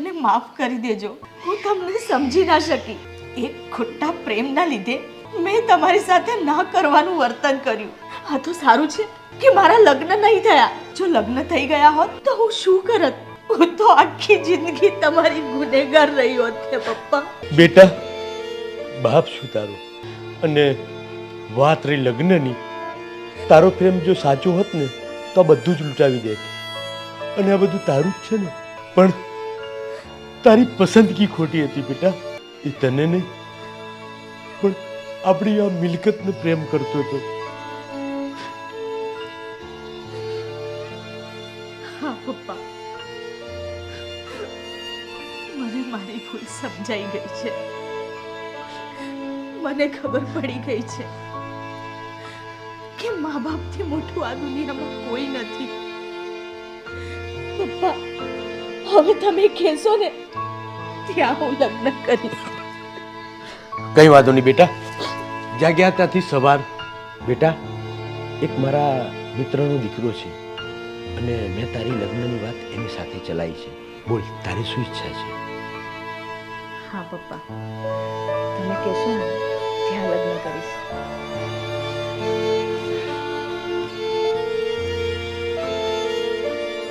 મને માફ કરી દેજો. હું તમને સમજી ના શકી. એક ખોટા પ્રેમના લીધે મેં તમારી સાથે ના કરવાનું વર્તન કર્યું. આ તો સારું છે કે મારા લગ્ન નહીં થયા. જો લગ્ન થઈ ગયા હોત તો હું શું કરત? હું તો આખી જિંદગી તમારી ગુનેગાર રહી હોત કે પપ્પા. બેટા, બાપ શું તારો. અને વાત રહી લગ્નની. તારો પ્રેમ જો સાચો હોત ને, તો બધું જ લૂંટાવી દે અને આ બધું તારું જ છે ને. પણ તારી પસંદગી ખોટી હતી બેટા. એ તને નહીં. પણ આપણી આ મિલકતને પ્રેમ કરતો હતો. હા, પપ્પા. મને મારી ભૂલ સમજાઈ ગઈ છે. મને ખબર પડી ગઈ છે કે મા બાપથી મોટું આ દુનિયામાં કોઈ નથી. પપ્પા હવે તમે કહેશો ને ત્યાં હું લગ્ન કરીશ. કઈ વાંધો નહીં બેટા. જ્યાં ગયા ત્યાંથી સવાર. બેટા એક મારા મિત્રનો દીકરો છે. અને મેં તારી લગ્નની વાત એની સાથે ચલાવી છે. બોલ તારી શું ઈચ્છા છે? હા પપ્પા. તમે કહેશો ને